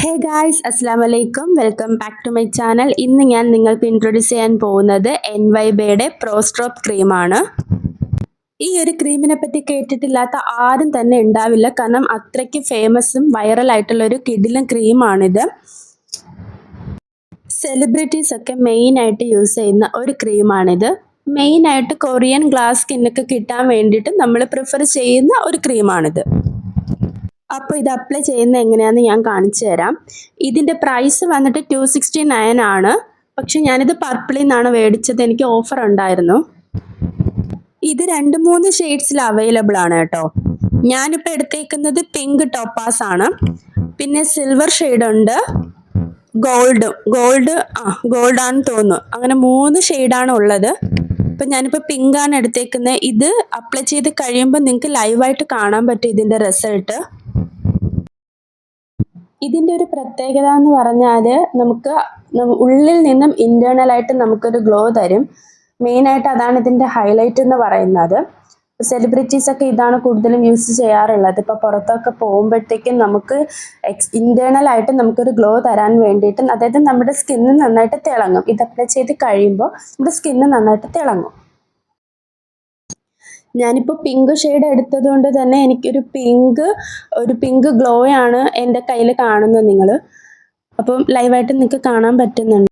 ഹേ guys അസ്സാം വലൈക്കും welcome back to my channel ഇന്ന് ഞാൻ നിങ്ങൾക്ക് ഇൻട്രൊഡ്യൂസ് ചെയ്യാൻ പോകുന്നത് എൻ വൈ ബേയുടെ പ്രോസ്ട്രോപ്പ് ക്രീമാണ് ഈ ഒരു ക്രീമിനെ പറ്റി കേട്ടിട്ടില്ലാത്ത ആരും തന്നെ ഉണ്ടാവില്ല. കാരണം അത്രയ്ക്ക് ഫേമസും വൈറലായിട്ടുള്ള ഒരു കിടിലൻ ക്രീമാണിത് സെലിബ്രിറ്റീസ് ഒക്കെ മെയിനായിട്ട് യൂസ് ചെയ്യുന്ന ഒരു ക്രീമാണിത് മെയിനായിട്ട് കൊറിയൻ ഗ്ലാസ് സ്കിന്നൊക്കെ കിട്ടാൻ വേണ്ടിയിട്ട് നമ്മൾ പ്രിഫർ ചെയ്യുന്ന ഒരു ക്രീമാണിത് അപ്പോൾ ഇത് അപ്ലൈ ചെയ്യുന്നത് എങ്ങനെയാണെന്ന് ഞാൻ കാണിച്ചു തരാം. ഇതിന്റെ പ്രൈസ് വന്നിട്ട് ടു സിക്സ്റ്റി നയൻ ആണ്. പക്ഷെ ഞാനിത് പർപ്പിളിൽ നിന്നാണ് മേടിച്ചത്. എനിക്ക് ഓഫർ ഉണ്ടായിരുന്നു. ഇത് രണ്ട് മൂന്ന് ഷെയ്ഡ്സിൽ അവൈലബിൾ ആണ് കേട്ടോ. ഞാനിപ്പോൾ എടുത്തേക്കുന്നത് പിങ്ക് ടോപ്പാസ് ആണ്. പിന്നെ സിൽവർ ഷെയ്ഡ് ഉണ്ട്. ഗോൾഡ് ഗോൾഡ് ആ ഗോൾഡ് ആണെന്ന് തോന്നുന്നു. അങ്ങനെ മൂന്ന് ഷെയ്ഡാണ് ഉള്ളത്. ഇപ്പം ഞാനിപ്പോൾ പിങ്കാണ് എടുത്തേക്കുന്നത്. ഇത് അപ്ലൈ ചെയ്ത് കഴിയുമ്പോൾ നിങ്ങൾക്ക് ലൈവായിട്ട് കാണാൻ പറ്റും ഇതിന്റെ റിസൾട്ട് ഇതിന്റെ ഒരു പ്രത്യേകത എന്ന് പറഞ്ഞാൽ നമുക്ക് ഉള്ളിൽ നിന്നും ഇന്റേർണലായിട്ട് നമുക്കൊരു ഗ്ലോ തരും. മെയിനായിട്ട് അതാണ് ഇതിന്റെ ഹൈലൈറ്റ് എന്ന് പറയുന്നത്. സെലിബ്രിറ്റീസൊക്കെ ഇതാണ് കൂടുതലും യൂസ് ചെയ്യാറുള്ളത്. ഇപ്പോൾ പുറത്തൊക്കെ പോകുമ്പോഴത്തേക്കും നമുക്ക് എക്സ് ഇന്റേർണൽ ആയിട്ട് നമുക്കൊരു ഗ്ലോ തരാൻ വേണ്ടിയിട്ട് അതായത് നമ്മുടെ സ്കിന്ന് നന്നായിട്ട് തിളങ്ങും. ഇത് അപ്ലൈ ചെയ്ത് കഴിയുമ്പോൾ നമ്മുടെ സ്കിന്ന് നന്നായിട്ട് തിളങ്ങും. ഞാനിപ്പോൾ പിങ്ക് ഷെയ്ഡ് എടുത്തത് കൊണ്ട് തന്നെ എനിക്കൊരു പിങ്ക് ഒരു പിങ്ക് ഗ്ലോ ആണ് എന്റെ കയ്യിൽ കാണുന്നത് നിങ്ങൾ അപ്പം ലൈവായിട്ട് നിങ്ങൾക്ക് കാണാൻ പറ്റുന്നുണ്ട്.